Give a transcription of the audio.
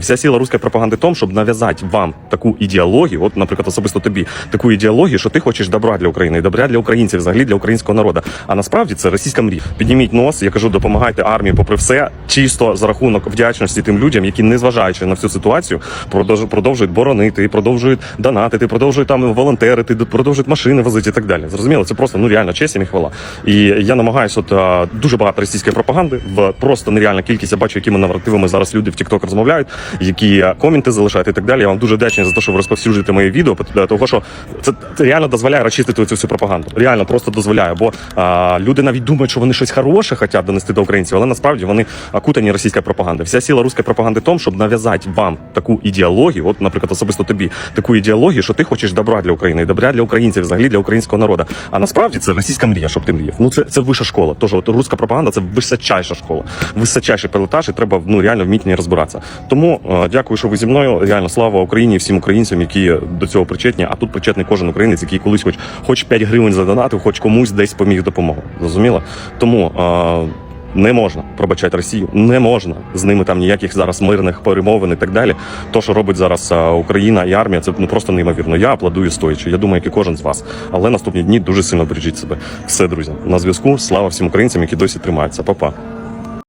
Вся сила руської пропаганди в тому, щоб нав'язати вам таку ідеологію, от, наприклад, особисто тобі, таку ідеологію, що ти хочеш добра для України, добра для українців, взагалі для українського народу. А насправді це російська мрія. Підніміть нос, я кажу, допомагайте армії, попри все, чисто за рахунок вдячності тим людям, які, незважаючи на всю ситуацію, продовж- продовжують боронити, продовжують донатити, продовжують там волонтерити, продовжують машини возити і так далі. Зрозуміло, це просто ну реально честь і хвала. І я намагаюся, от дуже багато російської пропаганди, в просто нереальна кількість. Я бачу, якими наративами зараз люди в TikTok розмовляють, які коменти залишають і так далі. Я вам дуже вдячний за те, що ви розповсюджуєте мої відео, того, що це, реально дозволяє розчистити цю всю пропаганду. Реально просто дозволяє. Бо а, люди навіть думають, що вони щось хороше хочуть донести до українців, але насправді вони окутані російською пропагандою. Вся сила руської пропаганди в тому, щоб нав'язати вам таку ідеологію, от, наприклад, особисто тобі, таку ідеологію, що ти хочеш добра для України, і добра для українців, взагалі для українського народу. А насправді це російська мрія, щоб ти мріяв. Ну це, це вища школа. Тож от руська пропаганда це височайша школа, височайший пілотаж, і треба ну реально вміти ній розбиратися. Тому е, дякую, що ви зі мною. Реально слава Україні всім українцям, які до цього причетні. А тут причетний кожен українець, який колись хоч хоч 5 гривень задонатив, хоч комусь десь поміг допомогу. Зрозуміло? Тому. Е, не можна пробачати Росію, не можна з ними там ніяких зараз мирних перемовин і так далі. То, що робить зараз Україна і армія, це ну просто неймовірно. Я аплодую стоячи. Я думаю, як і кожен з вас. Але наступні дні дуже сильно бережіть себе. Все, друзі, на зв'язку. Слава всім українцям, які досі тримаються. Па-па.